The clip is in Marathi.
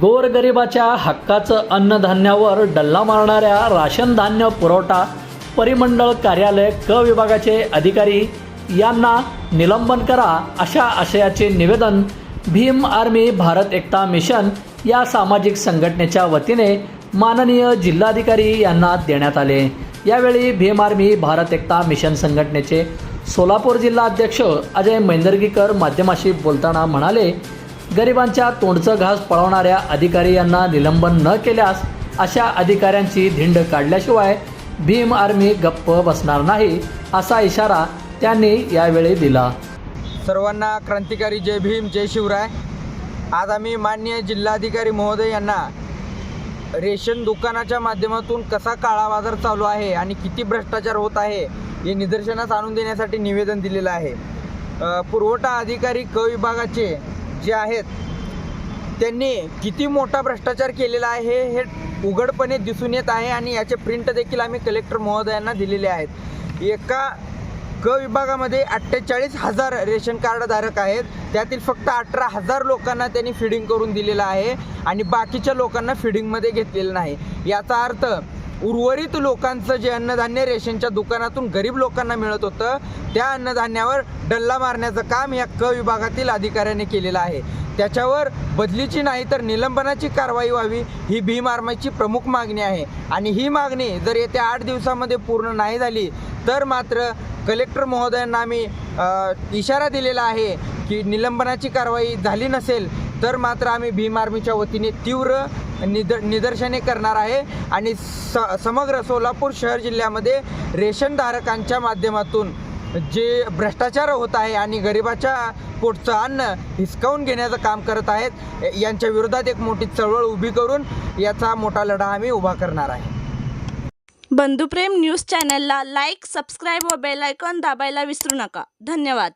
गोरगरिबाच्या हक्काचं अन्नधान्यावर डल्ला मारणाऱ्या राशन धान्य पुरवठा परिमंडळ कार्यालय क विभागाचे अधिकारी यांना निलंबन करा अशा आशयाचे निवेदन भीम आर्मी भारत एकता मिशन या सामाजिक संघटनेच्या वतीने माननीय जिल्हाधिकारी यांना देण्यात आले. यावेळी भीम आर्मी भारत एकता मिशन संघटनेचे सोलापूर जिल्हा अध्यक्ष अजय मैंदर्गीकर माध्यमाशी बोलताना म्हणाले गरिबांच्या तोंडचं घास पळवणाऱ्या अधिकारी यांना निलंबन न केल्यास अशा अधिकाऱ्यांची धिंड काढल्याशिवाय भीम आर्मी गप्प बसणार नाही असा इशारा त्यांनी यावेळी दिला. सर्वांना क्रांतिकारी जय भीम जय शिवराय. आज आम्ही मान्य जिल्हाधिकारी महोदय यांना रेशन दुकानाच्या माध्यमातून कसा काळा बाजार चालू आहे आणि किती भ्रष्टाचार होत आहे हे निदर्शनास आणून देण्यासाठी निवेदन दिलेलं आहे. पुरवठा अधिकारी क विभागाचे जे आहेत त्यांनी किती मोठा भ्रष्टाचार केलेला आहे हे उघडपणे दिसून येत आहे आणि याचे प्रिंट देखील आम्ही कलेक्टर महोदयांना दिलेले आहेत. एका क विभागामध्ये अठ्ठेचाळीस हजार रेशन कार्डधारक आहेत. त्यातील फक्त अठरा हजार लोकांना त्यांनी फिडिंग करून दिलेलं आहे आणि बाकीच्या लोकांना फिडिंगमध्ये घेतलेलं नाही. याचा अर्थ उर्वरित लोकांचं जे अन्नधान्य रेशनच्या दुकानातून गरीब लोकांना मिळत होतं त्या अन्नधान्यावर डल्ला मारण्याचं काम या क विभागातील अधिकाऱ्याने केलेलं आहे. त्याच्यावर बदलीची नाही तर निलंबनाची कारवाई व्हावी ही भीम आर्मीची प्रमुख मागणी आहे. आणि ही मागणी जर येत्या आठ दिवसामध्ये पूर्ण नाही झाली तर मात्र कलेक्टर महोदयांना आम्ही इशारा दिलेला आहे की निलंबनाची कारवाई झाली नसेल तर मात्र आम्ही भीम आर्मीच्या वतीने तीव्र निद निदर्शने करणार आहे. आणि स समग्र सोलापूर शहर जिल्ह्यामध्ये रेशनधारकांच्या माध्यमातून जे भ्रष्टाचार होत आहे आणि गरिबाच्या पोटचं अन्न हिसकावून घेण्याचं काम करत आहेत यांच्या विरोधात एक मोठी चळवळ उभी करून याचा मोठा लढा आम्ही उभा करणार आहे. बंधुप्रेम न्यूज चॅनलला लाईक सबस्क्राईब व बेलायकॉन दाबायला विसरू नका. धन्यवाद.